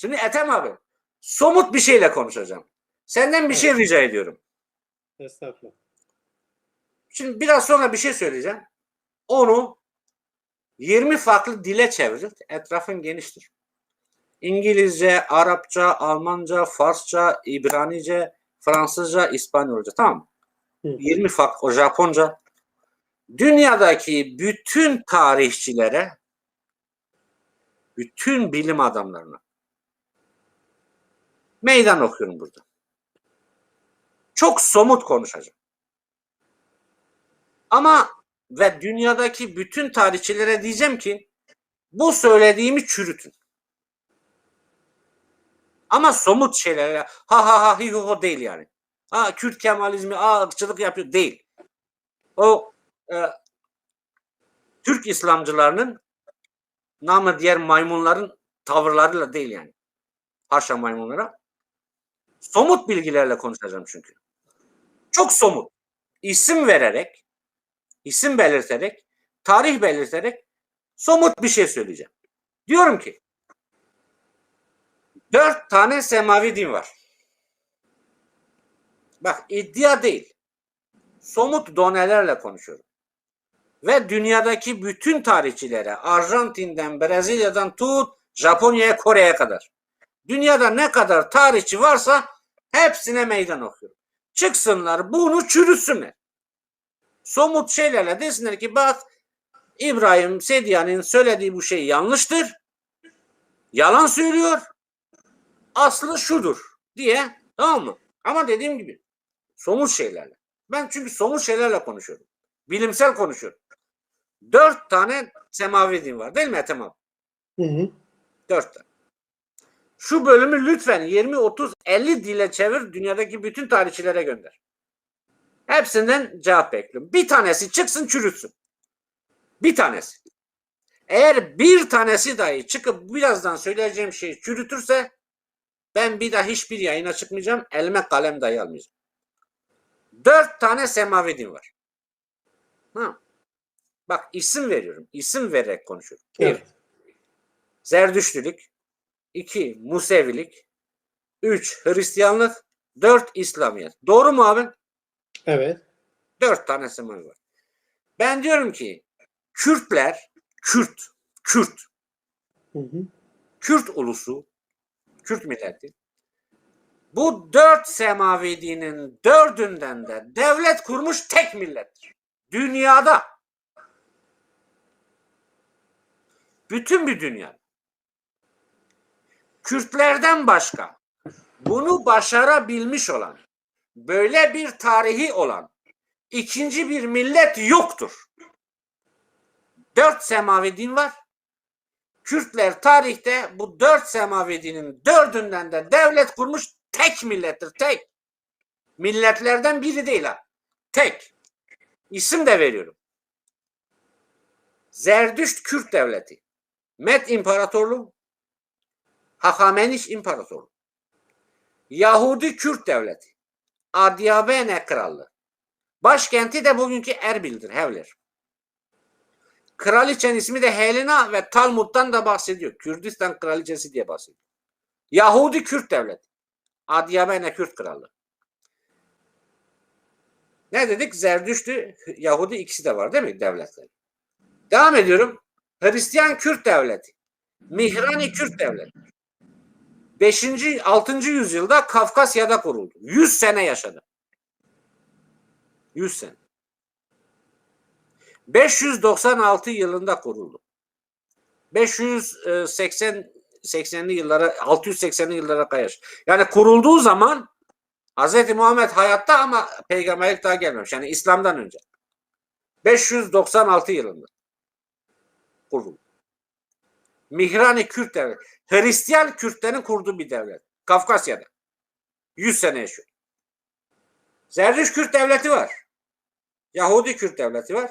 Şimdi Ethem abi somut bir şeyle konuşacağım. Senden bir şey rica ediyorum. Estağfurullah. Şimdi biraz sonra bir şey söyleyeceğim. Onu 20 farklı dile çevirin. Etrafın geniştir. İngilizce, Arapça, Almanca, Farsça, İbranice, Fransızca, İspanyolca. Tamam mı? Hı. 20 farklı, Japonca. Dünyadaki bütün tarihçilere, bütün bilim adamlarına meydan okuyorum burada. Çok somut konuşacağım. Ama ve dünyadaki bütün tarihçilere diyeceğim ki bu söylediğimi çürütün. Ama somut şeyler ha ha ha hi ho değil yani. Ha Kürt Kemalizmi, ha ırkçılık yapıyor değil. O e, Türk İslamcılarının namı diğer maymunların tavırlarıyla değil yani. Haşa maymunlara. Somut bilgilerle konuşacağım çünkü. Çok somut. İsim vererek, isim belirterek, tarih belirterek somut bir şey söyleyeceğim. Diyorum ki dört tane semavi din var. Bak iddia değil. Somut donelerle konuşuyorum. Ve dünyadaki bütün tarihçilere Arjantin'den, Brezilya'dan tut Japonya'ya, Kore'ye kadar. Dünyada ne kadar tarihçi varsa hepsine meydan okuyorum. Çıksınlar bunu çürüsünler. Somut şeylerle desinler ki bak İbrahim Sedyan'ın söylediği bu şey yanlıştır. Yalan söylüyor. Aslı şudur diye tamam mı? Ama dediğim gibi somut şeylerle. Ben çünkü somut şeylerle konuşuyorum. Bilimsel konuşuyorum. Dört tane semavi din var değil mi Ethem abi? Hı hı. Dört tane. Şu bölümü lütfen 20, 30, 50 dile çevir dünyadaki bütün tarihçilere gönder. Hepsinden cevap bekliyorum. Bir tanesi çıksın çürütsün. Bir tanesi. Eğer bir tanesi dahi çıkıp birazdan söyleyeceğim şeyi çürütürse ben bir daha hiçbir yayına çıkmayacağım. Elime kalem dahi almayacağım. Dört tane semavi din var. Ha. Bak isim veriyorum. İsim vererek konuşuyorum. Bir, Evet. Zerdüştlülük. 2. Musevilik. 3. Hristiyanlık. 4. İslamiyet. Doğru mu abi? Evet. 4 tane semavi var. Ben diyorum ki Kürtler, Kürt, Kürt, Hı hı. Kürt ulusu, Kürt milleti bu dört semavi dinin dördünden de devlet kurmuş tek millettir. Dünyada. Bütün bir dünya. Kürtlerden başka bunu başarabilmiş olan, böyle bir tarihi olan ikinci bir millet yoktur. Dört semavi din var. Kürtler tarihte bu dört semavi dinin dördünden de devlet kurmuş tek millettir. Tek. Milletlerden biri değil ha. Tek. İsim de veriyorum. Zerdüşt Kürt Devleti. Med İmparatorluğu. Hakameniş İmparatorluğu. Yahudi Kürt Devleti. Adyabene Krallığı. Başkenti de bugünkü Erbil'dir, Hevler. Kraliçenin ismi de Helena ve Talmud'dan da bahsediyor. Kürdistan kraliçesi diye bahsediyor. Yahudi Kürt devleti. Adyabene Kürt krallığı. Ne dedik? Zerdüştü, Yahudi ikisi de var değil mi devletler? Devam ediyorum. Hristiyan Kürt devleti. Mihrani Kürt devleti. 5. 6. yüzyılda Kafkasya'da kuruldu. 100 sene yaşadı. 100 sene. 596 yılında kuruldu. 580 80'li yıllara 680'li yıllara kayar. Yani kurulduğu zaman Hz. Muhammed hayatta ama peygamberlik daha gelmemiş. Yani İslam'dan önce. 596 yılında kuruldu. Mihrani Kürt devleti. Hristiyan Kürtlerin kurduğu bir devlet. Kafkasya'da. 100 sene yaşıyor. Zerdüş Kürt devleti var. Yahudi Kürt devleti var.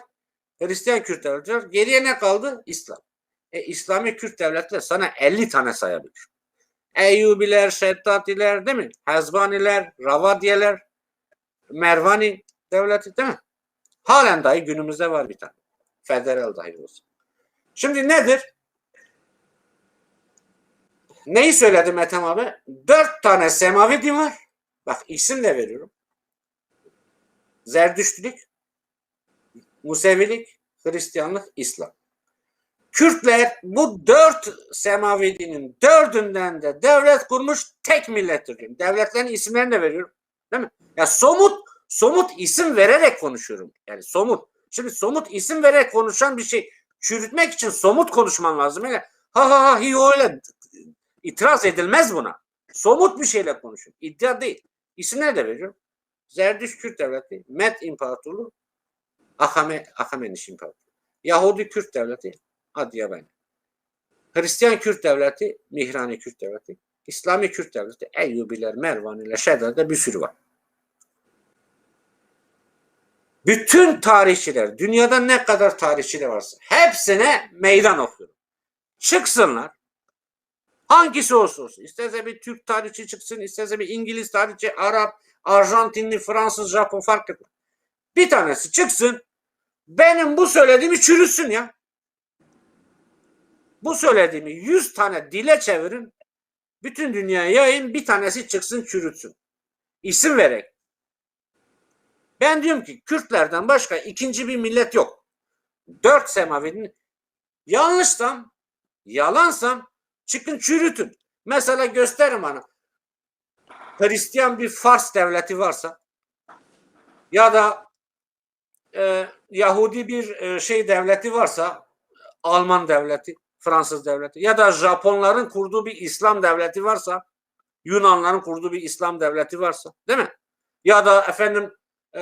Hristiyan Kürt devleti var. Geriye ne kaldı? İslam. E, İslami Kürt devletleri sana 50 tane sayabilir. Eyyubiler, Şeddatiler değil mi? Hezbaniler, Ravadiyeler, Mervani devleti değil mi? Halen dahi günümüzde var bir tane. Federal dahi olsun. Şimdi nedir? Neyi söyledim Ethem abi? Dört tane semavi din var. Bak isim de veriyorum. Zerdüştlük, Musevilik, Hristiyanlık, İslam. Kürtler bu dört semavi dinin dördünden de devlet kurmuş tek millettir. Devletlerin isimlerini de veriyorum. Değil mi? Ya somut somut isim vererek konuşuyorum. Yani somut. Şimdi somut isim vererek konuşan bir şey çürütmek için somut konuşman lazım. Yani ha ha ha hi öyle itiraz edilmez buna. Somut bir şeyle konuşun. İddia değil. İsimler de veriyorum. Zerdüş Kürt Devleti, Med İmparatorluğu, Ahame, Ahameniş İmparatorluğu. Yahudi Kürt Devleti, Adıyaman. Hristiyan Kürt Devleti, Mihrani Kürt Devleti. İslami Kürt Devleti, Eyyubiler, Mervaniler, Şedda'da bir sürü var. Bütün tarihçiler, dünyada ne kadar tarihçiler varsa hepsine meydan okuyorum. Çıksınlar. Hangisi olsa olsun. İsterse bir Türk tarihçi çıksın, isterse bir İngiliz tarihçi, Arap, Arjantinli, Fransız, Japon fark etmez. Bir tanesi çıksın, benim bu söylediğimi çürüsün ya. Bu söylediğimi 100 tane dile çevirin, bütün dünyaya yayın, bir tanesi çıksın çürütsün. İsim vererek. Ben diyorum ki Kürtlerden başka ikinci bir millet yok. Dört semavinin yanlışsam, yalansam çıkın çürütün. Mesela gösterin bana. Hristiyan bir Fars devleti varsa ya da e, Yahudi bir e, şey devleti varsa Alman devleti, Fransız devleti ya da Japonların kurduğu bir İslam devleti varsa Yunanların kurduğu bir İslam devleti varsa değil mi? Ya da efendim e,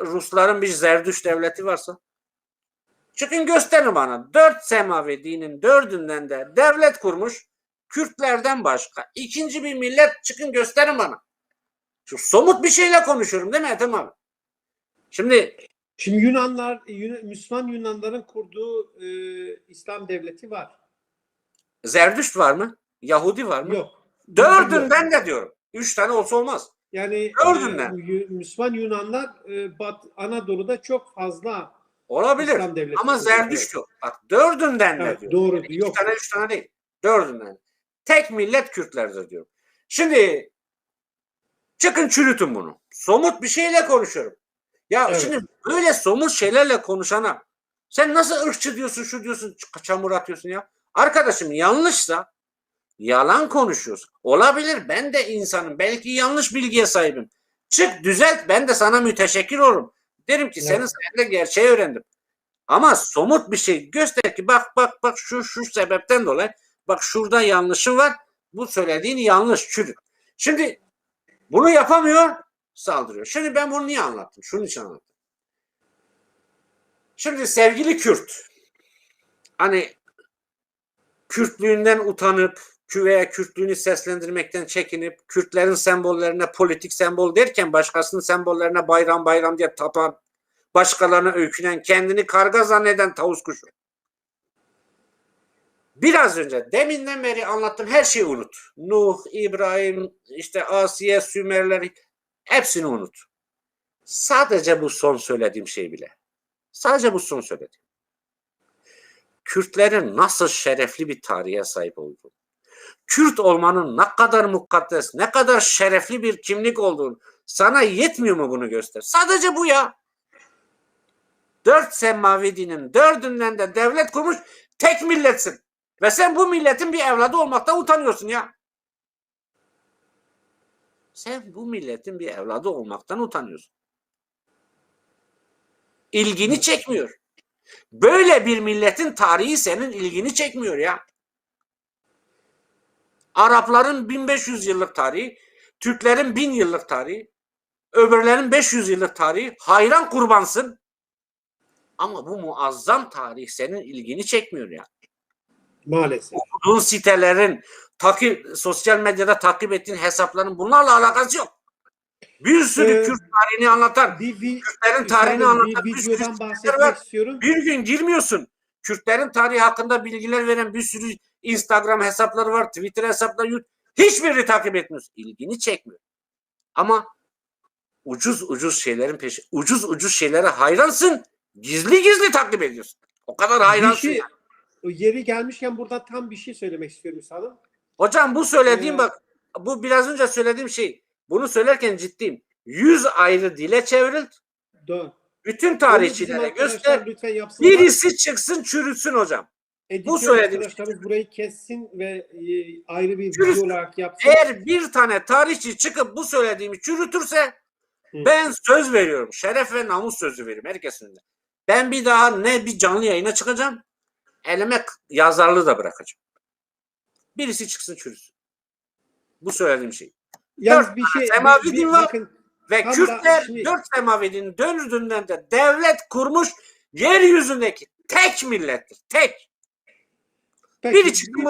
Rusların bir Zerdüş devleti varsa çıkın gösterin bana. Dört semavi dinin dördünden de devlet kurmuş Kürtlerden başka ikinci bir millet çıkın gösterin bana. Şu somut bir şeyle konuşuyorum değil mi Ethem abi? Şimdi Şimdi Yunanlar, Yun- Müslüman Yunanların kurduğu e, İslam devleti var. Zerdüşt var mı? Yahudi var mı? Yok. Dördünden de diyorum. Üç tane olsa olmaz. Yani Dördünden. e, Müslüman Yunanlar e, Bat Anadolu'da çok fazla Olabilir. İslam devleti. Ama. Zerdüşt yok. Bak dördünden de Evet, diyorum. doğru. Yani iki Yok. tane üç tane değil. Dördünden. Tek millet Kürtlerdir diyorum. Şimdi çıkın çürütün bunu. Somut bir şeyle konuşuyorum. Ya Evet. şimdi böyle somut şeylerle konuşana sen nasıl ırkçı diyorsun, şu diyorsun, çamur atıyorsun ya. Arkadaşım yanlışsa yalan konuşuyorsun. Olabilir ben de insanım. Belki yanlış bilgiye sahibim. Çık düzelt ben de sana müteşekkir olurum. Derim ki Evet. senin sayende gerçeği öğrendim. Ama somut bir şey göster ki bak bak bak şu şu sebepten dolayı bak şurada yanlışın var. Bu söylediğin yanlış çürük. Şimdi bunu yapamıyor saldırıyor. Şimdi ben bunu niye anlattım? Şunun için anlattım. Şimdi sevgili Kürt hani Kürtlüğünden utanıp Kü- veya Kürtlüğünü seslendirmekten çekinip Kürtlerin sembollerine politik sembol derken başkasının sembollerine bayram bayram diye tapan başkalarına öykünen kendini karga zanneden tavus kuşu. Biraz önce deminden beri anlattığım her şeyi unut. Nuh, İbrahim, işte Asiye, Sümerler hepsini unut. Sadece bu son söylediğim şey bile. Sadece bu son söylediğim. Kürtlerin nasıl şerefli bir tarihe sahip olduğunu, Kürt olmanın ne kadar mukaddes, ne kadar şerefli bir kimlik olduğunu sana yetmiyor mu bunu göster? Sadece bu ya. Dört semavi dinin dördünden de devlet kurmuş tek milletsin. Ve sen bu milletin bir evladı olmaktan utanıyorsun ya. Sen bu milletin bir evladı olmaktan utanıyorsun. İlgini çekmiyor. Böyle bir milletin tarihi senin ilgini çekmiyor ya. Arapların 1500 yıllık tarihi, Türklerin 1000 yıllık tarihi, öbürlerin 500 yıllık tarihi. Hayran kurbansın. Ama bu muazzam tarih senin ilgini çekmiyor ya. Maalesef. Okuduğun sitelerin, takip, sosyal medyada takip ettiğin hesapların bunlarla alakası yok. Bir sürü Ee, Kürt tarihini anlatan, Bir, bir, Kürtlerin tarihini Üstadım, anlatan bir bir sürü bahsetmek var. istiyorum. Bir gün girmiyorsun. Kürtlerin tarihi hakkında bilgiler veren bir sürü Instagram hesapları var, Twitter hesapları yok. Hiçbirini takip etmiyorsun. İlgini çekmiyor. Ama ucuz ucuz şeylerin peşi, ucuz ucuz şeylere hayransın. Gizli gizli takip ediyorsun. O kadar Bir hayransın. şey, ya. Yeri gelmişken burada tam bir şey söylemek istiyorum üstadım. Hocam bu söylediğim Ee, bak bu biraz önce söylediğim şey. Bunu söylerken ciddiyim. 100 ayrı dile çevrildi. Doğru. Bütün tarihçilere göster. Lütfen yapsınlar. Birisi çıksın çürütsün hocam. Editör söylediğim arkadaşlarımız burayı kessin ve e, ayrı bir Çürüsün. video olarak yapsın. Eğer bir tane tarihçi çıkıp bu söylediğimi çürütürse Hı. ben söz veriyorum. Şeref ve namus sözü veriyorum herkesin önünde. Ben bir daha ne bir canlı yayına çıkacağım. Elime k- yazarlığı da bırakacağım. Birisi çıksın çürüsün. Bu söylediğim şey. Yalnız dört bir şey semavi din var. bakın Ve Kürtler şimdi- dört semavinin dördünden de devlet kurmuş yeryüzündeki tek millettir. Tek. peki, Biri çıktı